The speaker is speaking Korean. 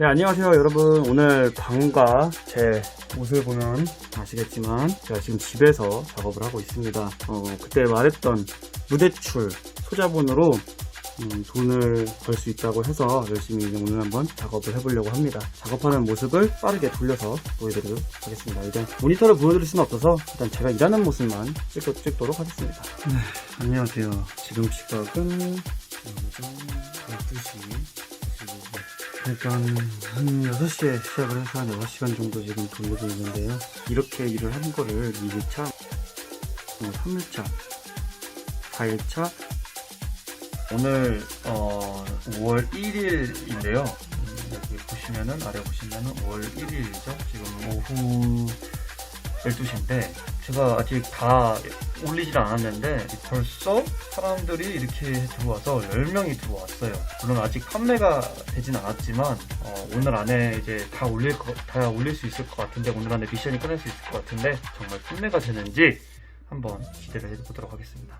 네, 안녕하세요, 여러분. 오늘 방과 제 옷을 보면 아시겠지만, 제가 지금 집에서 작업을 하고 있습니다. 어, 그때 말했던 무대출, 소자본으로 음, 돈을 벌 수 있다고 해서 열심히 오늘 한번 작업을 해보려고 합니다. 작업하는 모습을 빠르게 돌려서 보여드리도록 하겠습니다. 이제 모니터를 보여드릴 수는 없어서 일단 제가 일하는 모습만 찍, 찍도록 하겠습니다. 네, 안녕하세요. 지금 시각은 오전 12시 일단 한 6시에 시작을 해서 한 6시간 정도 지금 돌리고 있는데요. 이렇게 일을 한 거를 2일차, 3일차, 4일차, 오늘 어, 5월 1일인데요. 여기 보시면은 아래 보시면은 5월 1일이죠. 지금 오후 12시인데 제가 아직 다 올리질 않았는데 벌써 사람들이 이렇게 들어와서 10명이 들어왔어요. 물론 아직 판매가 되진 않았지만 어, 오늘 안에 이제 다 올릴 거, 다 올릴 수 있을 것 같은데 오늘 안에 미션이 끝날 수 있을 것 같은데 정말 판매가 되는지 한번 기대를 해보도록 하겠습니다.